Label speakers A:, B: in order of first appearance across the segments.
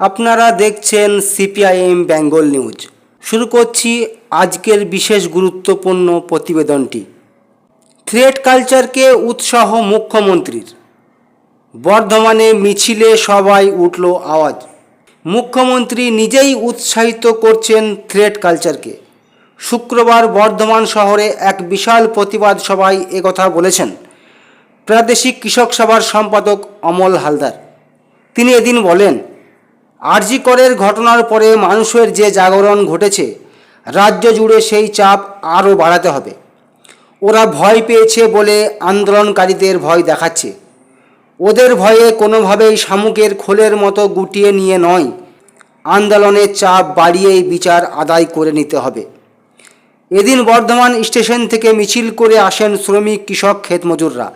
A: আপনারা দেখছেন CPIM Bengal news. শুরু করছি আজকের বিশেষ গুরুত্বপূর্ণ প্রতিবেদনটি। থ্রেড কালচারকে উৎসাহ মুখ্যমন্ত্রীর। বর্ধমানে মিছিলে সবাই উঠল আওয়াজ। মুখ্যমন্ত্রী নিজেই উৎসাহিত করছেন থ্রেড কালচারকে। শুক্রবার বর্ধমান শহরে এক বিশাল প্রতিবাদ সভায় একথা বলেছেন প্রাদেশিক কৃষক সভার সম্পাদক অমল হালদার। তিনি এদিন বলেন আরজি করের ঘটনার পরে মানুষের যে জাগরণ ঘটেছে, রাজ্য জুড়ে সেই চাপ আরও বাড়াতে হবে। ওরা ভয় পেয়েছে বলে আন্দোলনকারীদের ভয় দেখাচ্ছে। ওদের ভয়ে কোনোভাবেই শামুকের খোলের মতো গুটিয়ে নিয়ে নয়, আন্দোলনের চাপ বাড়িয়েই বিচার আদায় করে নিতে হবে। এদিন বর্ধমান স্টেশন থেকে মিছিল করে আসেন শ্রমিক কৃষক ক্ষেতমজুররা।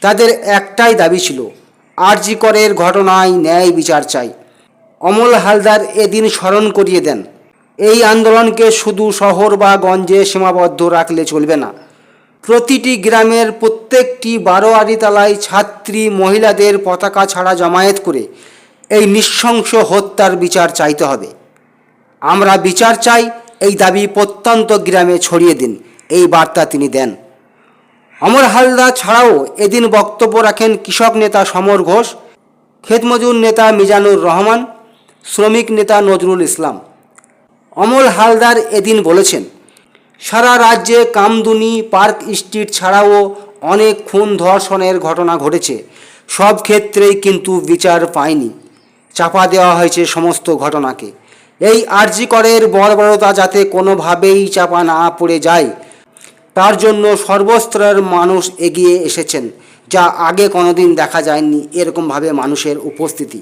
A: তাদের একটাই দাবি ছিল, আরজি করের ঘটনায় ন্যায় বিচার চাই। অমল হালদার এদিন স্মরণ করিয়ে দেন, এই আন্দোলনকে শুধু শহর বা গঞ্জে সীমাবদ্ধ রাখলে চলবে না। প্রতিটি গ্রামের প্রত্যেকটি বারোয়ারি তালায় ছাত্রী মহিলাদের পতাকা ছাড়া জমায়েত করে এই নৃশংস হত্যার বিচার চাইতে হবে। আমরা বিচার চাই, এই দাবি প্রত্যন্ত গ্রামে ছড়িয়ে দিন। এই বার্তা তিনি দেন। অমর হালদা ছাড়াও এদিন বক্তব্য রাখেন কৃষক নেতা সমর ঘোষ ক্ষেতমজুর নেতা মিজানুর রহমান শ্রমিক নেতা নজরুল ইসলাম। অমল হালদার এদিন বলেছেন, সারা রাজ্যে কামদুনি পার্ক স্ট্রিট ছাড়াও অনেক খুন ধর্ষণের ঘটনা ঘটেছে। সব ক্ষেত্রেই কিন্তু বিচার পায়নি। চাপা দেওয়া হয়েছে সমস্ত ঘটনাকে। এই আর্জি করের বর্বরতা যাতে কোনোভাবেই চাপা না পড়ে যায়, তার জন্য সর্বস্তরের মানুষ এগিয়ে এসেছেন, যা আগে কোনোদিন দেখা যায়নি এরকমভাবে মানুষের উপস্থিতি।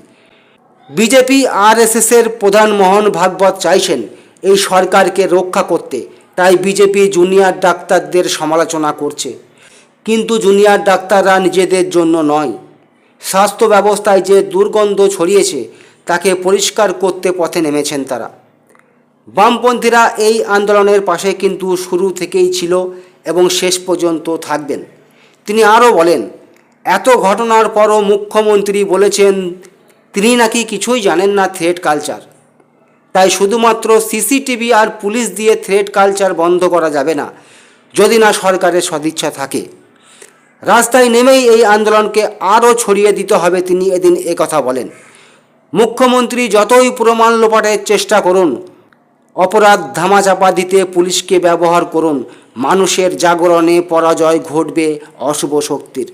A: বিজেপি আরএসএসের প্রধান মোহন ভাগবত চাইছেন এই সরকারকে রক্ষা করতে। তাই বিজেপি জুনিয়র ডাক্তারদের সমালোচনা করছে। কিন্তু জুনিয়র ডাক্তাররা নিজেদের জন্য নয়। স্বাস্থ্য ব্যবস্থায় যে দুর্গন্ধ ছড়িয়েছে, তাকে পরিষ্কার করতে পথে নেমেছেন তারা। বামপন্থীরা এই আন্দোলনের পাশে কিন্তু শুরু থেকেই ছিল এবং শেষ পর্যন্ত থাকবেন। তিনি আরও বলেন, এত ঘটনার পরও মুখ্যমন্ত্রী বলেছেন তিনি নাকি কিছুই জানেন না থ্রেড কালচার তাই শুধুমাত্র সিসিটিভি আর পুলিশ দিয়ে থ্রেড কালচার বন্ধ করা যাবে না, যদি না সরকারের সদিচ্ছা থাকে। রাস্তায় নেমেই এই আন্দোলনকে আরও ছড়িয়ে দিতে হবে তিনি এদিন কথা বলেন। মুখ্যমন্ত্রী যতই প্রমাণ লোপাটের চেষ্টা করুন, অপরাধ ধামাচাপা দিতে পুলিশকে ব্যবহার করুন, মানুষের জাগরণে পরাজয় ঘটবে অশুভ শক্তির।